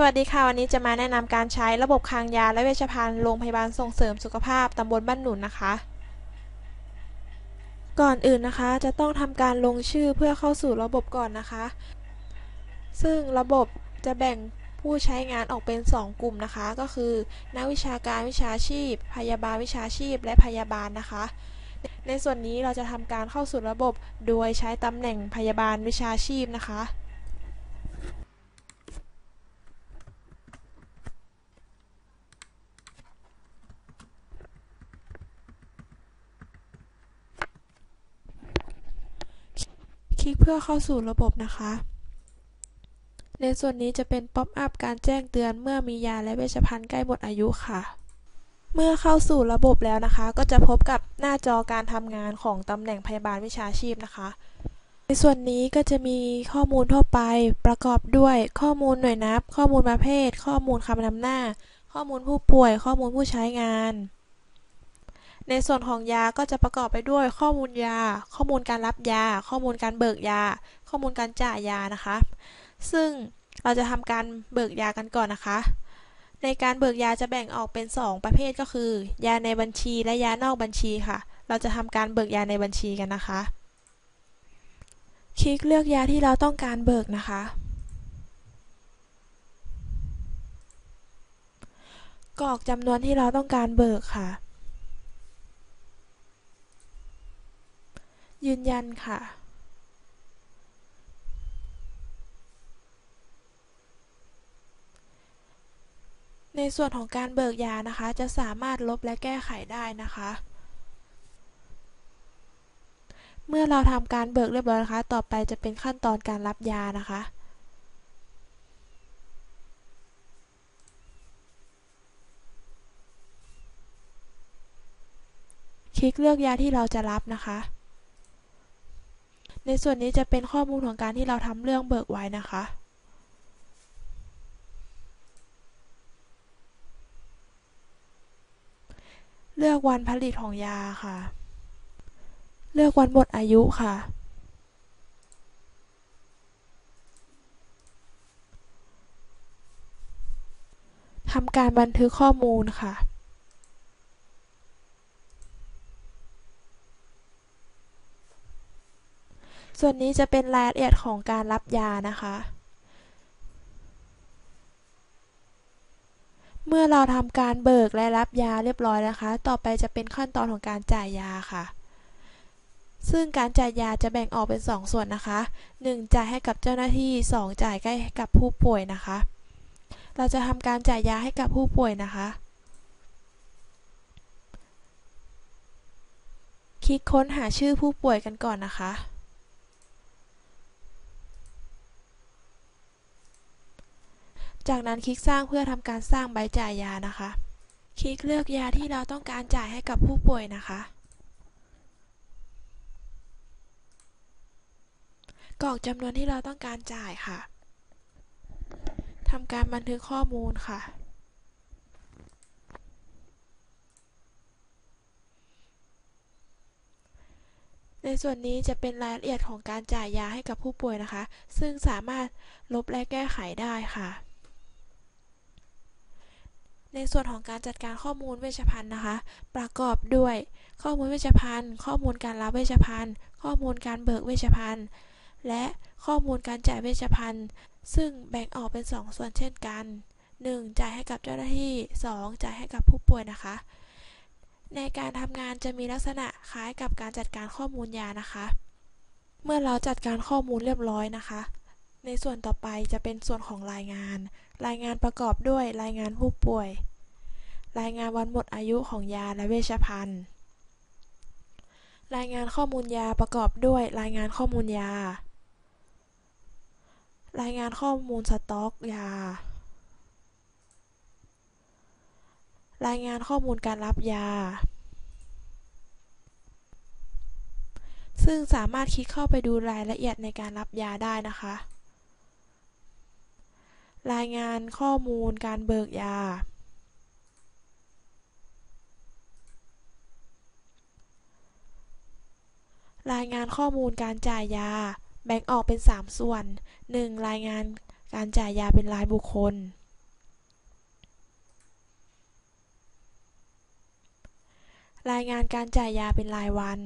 สวัสดีค่ะ วันนี้จะมาแนะนำการใช้ระบบคลังยาและเวชภัณฑ์โรงพยาบาลส่งเสริมสุขภาพตำบลบ้านหนุนนะคะ ก่อนอื่นนะคะจะต้องทำการลงชื่อเพื่อเข้าสู่ระบบก่อนนะคะ ซึ่งระบบจะแบ่งผู้ใช้งานออกเป็น 2 กลุ่มนะคะ ก็คือนักวิชาการวิชาชีพ พยาบาลวิชาชีพ และพยาบาลนะคะ ในส่วนนี้เราจะทำการเข้าสู่ระบบโดยใช้ตำแหน่งพยาบาลวิชาชีพนะคะ ค ลิกเพื่อเข้าสู่ระบบนะคะ ในส่วนนี้จะเป็นป๊อปอัพการแจ้งเตือนเมื่อมียาและเวชภัณฑ์ใกล้หมดอายุค่ะ เมื่อเข้าสู่ระบบแล้วนะคะ ก็จะพบกับหน้าจอการทำงานของตำแหน่งพยาบาลวิชาชีพนะคะ ในส่วนนี้ก็จะมีข้อมูลทั่วไปประกอบด้วย ข้อมูลหน่วยนับ ข้อมูลประเภท ข้อมูลคำนำหน้า ข้อมูลผู้ป่วย ข้อมูลผู้ใช้งาน ในส่วนของยาก็จะประกอบไปด้วยข้อมูลยา ข้อมูลการรับยา ข้อมูลการเบิกยา ข้อมูลการจ่ายยานะคะ ซึ่งเราจะทำการเบิกยากันก่อนนะคะ ในการเบิกยาจะแบ่งออกเป็น 2 ประเภทก็คือ ยาในบัญชีและยานอกบัญชีค่ะ เราจะทำการเบิกยาในบัญชีกันนะคะ คลิกเลือกยาที่เราต้องการเบิกนะคะ กรอกจำนวนที่เราต้องการเบิกค่ะ ยืนยันค่ะในส่วนของการเบิกยานะคะ จะสามารถลบและแก้ไขได้นะคะ เมื่อเราทำการเบิกเรียบร้อยนะคะ ต่อไปจะเป็นขั้นตอนการรับยานะคะ คลิกเลือกยาที่เราจะรับนะคะ ในส่วนนี้จะเป็นข้อมูลของการที่เราทำเรื่องเบิกไว้นะคะเลือกวันผลิตของยาค่ะ เลือกวันหมดอายุค่ะ ทำการบันทึกข้อมูลค่ะ ส่วนนี้จะเป็นรายละเอียดของการรับยานะคะ เมื่อเราทำการเบิกและรับยาเรียบร้อยนะคะ ต่อไปจะเป็นขั้นตอนของการจ่ายยาค่ะ ซึ่งการจ่ายยาจะแบ่งออกเป็น 2 ส่วนนะคะ 1. จ่ายให้กับเจ้าหน้าที่ 2. จ่ายให้กับผู้ป่วยนะคะ เราจะทำการจ่ายยาให้กับผู้ป่วยนะคะคลิกค้นหาชื่อผู้ป่วยกันก่อนนะคะ จากนั้นคลิกสร้างเพื่อทำการสร้างใบจ่ายยานะคะ คลิกเลือกยาที่เราต้องการจ่ายให้กับผู้ป่วยนะคะ กรอกจำนวนที่เราต้องการจ่ายค่ะทำการบันทึกข้อมูลค่ะในส่วนนี้จะเป็นรายละเอียดของการจ่ายยาให้กับผู้ป่วยนะคะ ซึ่งสามารถลบและแก้ไขได้ค่ะ ในส่วนของการจัดการข้อมูลเวชภัณฑ์นะคะ ประกอบด้วย ข้อมูลเวชภัณฑ์ ข้อมูลการรับเวชภัณฑ์ ข้อมูลการเบิกเวชภัณฑ์ และข้อมูลการจ่ายเวชภัณฑ์ ซึ่งแบ่งออกเป็น 2 ส่วนเช่นกัน 1. จ่ายให้กับเจ้าหน้าที่ 2. จ่ายให้กับผู้ป่วยนะคะ ในการทำงานจะมีลักษณะคล้ายกับการจัดการข้อมูลยานะคะ เมื่อเราจัดการข้อมูลเรียบร้อยนะคะในส่วนต่อไปจะเป็นส่วนของรายงาน รายงานประกอบด้วยรายงานผู้ป่วย รายงานวันหมดอายุของยาและเวชภัณฑ์ รายงานข้อมูลยาประกอบด้วย รายงานข้อมูลยา รายงานข้อมูลสต็อกยา รายงานข้อมูลการรับยา ซึ่งสามารถคลิกเข้าไปดูรายละเอียดในการรับยาได้นะคะ รายงานข้อมูลการเบิกยา รายงานข้อมูลการจ่ายยา แบ่งออกเป็น 3 ส่วน 1. รายงานการจ่ายยาเป็นรายบุคคล รายงานการจ่ายยาเป็นรายวัน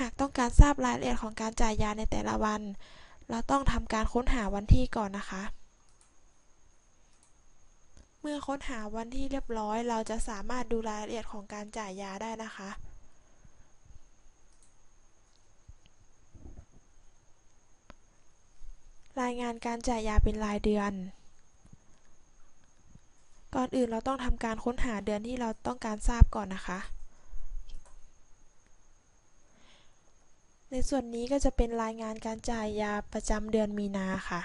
หากต้องการทราบรายละเอียดของการจ่ายยาในแต่ละวัน เราต้องทำการค้นหาวันที่ก่อนนะคะ เมื่อค้นหาวันที่เรียบร้อย เราจะสามารถดูรายละเอียดของการจ่ายยาได้นะคะ รายงานการจ่ายยาเป็นรายเดือน ก่อนอื่นเราต้องทำการค้นหาเดือนที่เราต้องการทราบก่อนนะคะ ในส่วนนี้ก็จะเป็นรายงานการจ่ายยาประจำเดือนมีนาค่ะ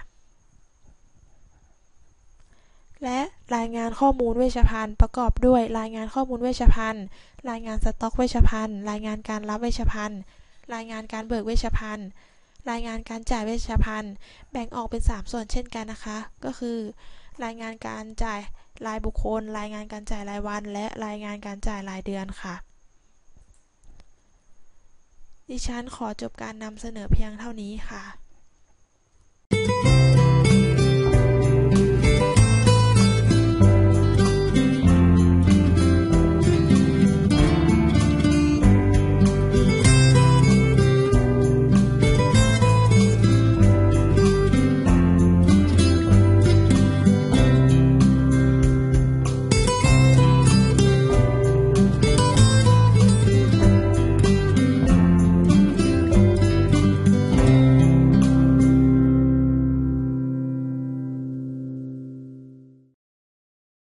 และรายงานข้อมูลเวชภัณฑ์ประกอบด้วย รายงานข้อมูลเวชภัณฑ์ รายงานสต็อกเวชภัณฑ์ รายงานการรับเวชภัณฑ์ รายงานการเบิกเวชภัณฑ์ รายงานการจ่ายเวชภัณฑ์ แบ่งออกเป็น 3 ส่วนเช่นกันนะคะ ก็คือ รายงานการจ่ายรายบุคคล รายงานการจ่ายรายวัน และรายงานการจ่ายรายเดือนค่ะ ดิฉันขอจบการนำเสนอเพียงเท่านี้ค่ะ